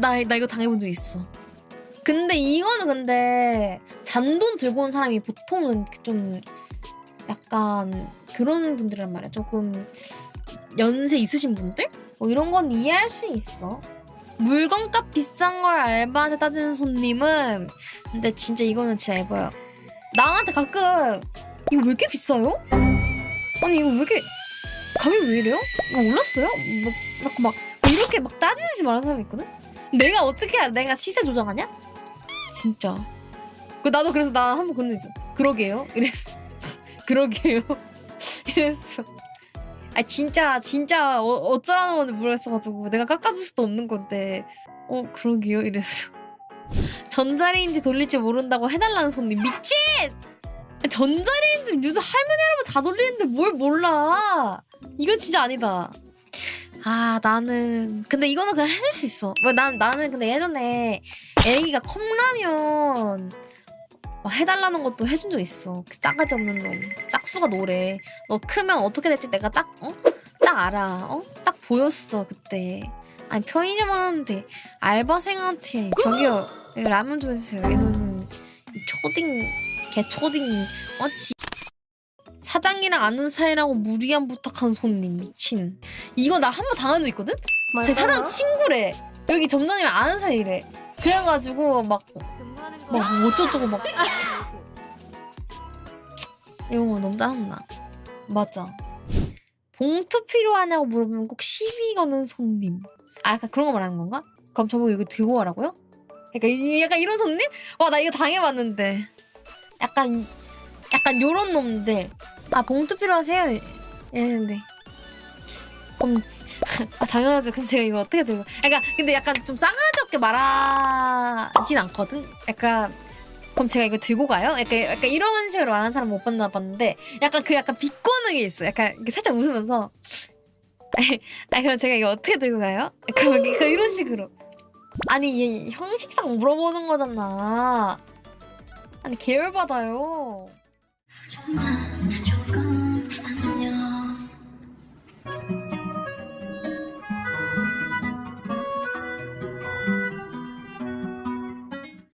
나, 나 이거 당해본 적 있어. 근데 이거는 근데 잔돈 들고 온 사람이 보통은 좀 약간 그런 분들이란 말이야. 조금 연세 있으신 분들? 뭐 이런 건 이해할 수 있어. 물건값 비싼 걸 알바한테 따지는 손님은 근데 진짜 이거는 진짜 예뻐요. 나한테 가끔 이거 왜 이렇게 비싸요? 아니 이거 왜 이렇게 가격이 왜 이래요? 이거 올랐어요? 막, 막, 막 이렇게 막 따지듯이 말하는 사람이 있거든? 내가 어떻게 알아? 내가 시세 조정하냐? 진짜. 그 나도 그래서 나 한 번 그런 적 있어. 그러게요. 이랬어. 그러게요. 이랬어. 아 진짜 진짜 어, 어쩌라는 건지 모르겠어가지고 내가 깎아줄 수도 없는 건데 어 그러게요 이랬어. 전자레인지 돌릴지 모른다고 해달라는 손님 미친! 전자레인지 요즘 할머니 할아버지 다 돌리는데 뭘 몰라? 이건 진짜 아니다. 아 나는 근데 이거는 그냥 해줄 수 있어. 왜난 나는 근데 예전에 애기가 컵라면 막 해달라는 것도 해준 적 있어. 그 싸가지 없는 놈. 싹수가 노래. 너 크면 어떻게 될지 내가 딱 어? 딱 알아. 어? 딱 보였어 그때. 아니 편의점한테 알바생한테 저기요 여기 라면 좀 해주세요. 이러는 이 초딩 개 초딩 어 지. 사장이랑 아는 사이라고 무리한 부탁한 손님 미친. 이거 나 한 번 당한 적 있거든? 제 사장 친구래. 여기 점장님이 아는 사이래. 그래가지고 막 막 어쩌고저쩌고 막 이런 거 너무 짜증나. 맞아. 봉투 필요하냐고 물어보면 꼭 시비 거는 손님. 아 약간 그런 거 말하는 건가? 그럼 저보고 이거 들고 가라고요? 약간, 이- 약간 이런 손님? 와 나 이거 당해봤는데. 약간 약간 요런 놈들. 아 봉투 필요하세요? 이랬는데. 그럼 아 당연하죠. 그럼 제가 이거 어떻게 들고? 약간 근데 약간 좀 싸가지 없게 말하진 않거든. 약간 그럼 제가 이거 들고 가요? 약간 약간 이런 식으로 말하는 사람 못 봤나 봤는데 약간 그 약간 비꼬는 게 있어. 약간 살짝 웃으면서 아 그럼 제가 이거 어떻게 들고 가요? 약간 그 이런 식으로. 아니 얘 형식상 물어보는 거잖아. 아니 계열 받아요. 조금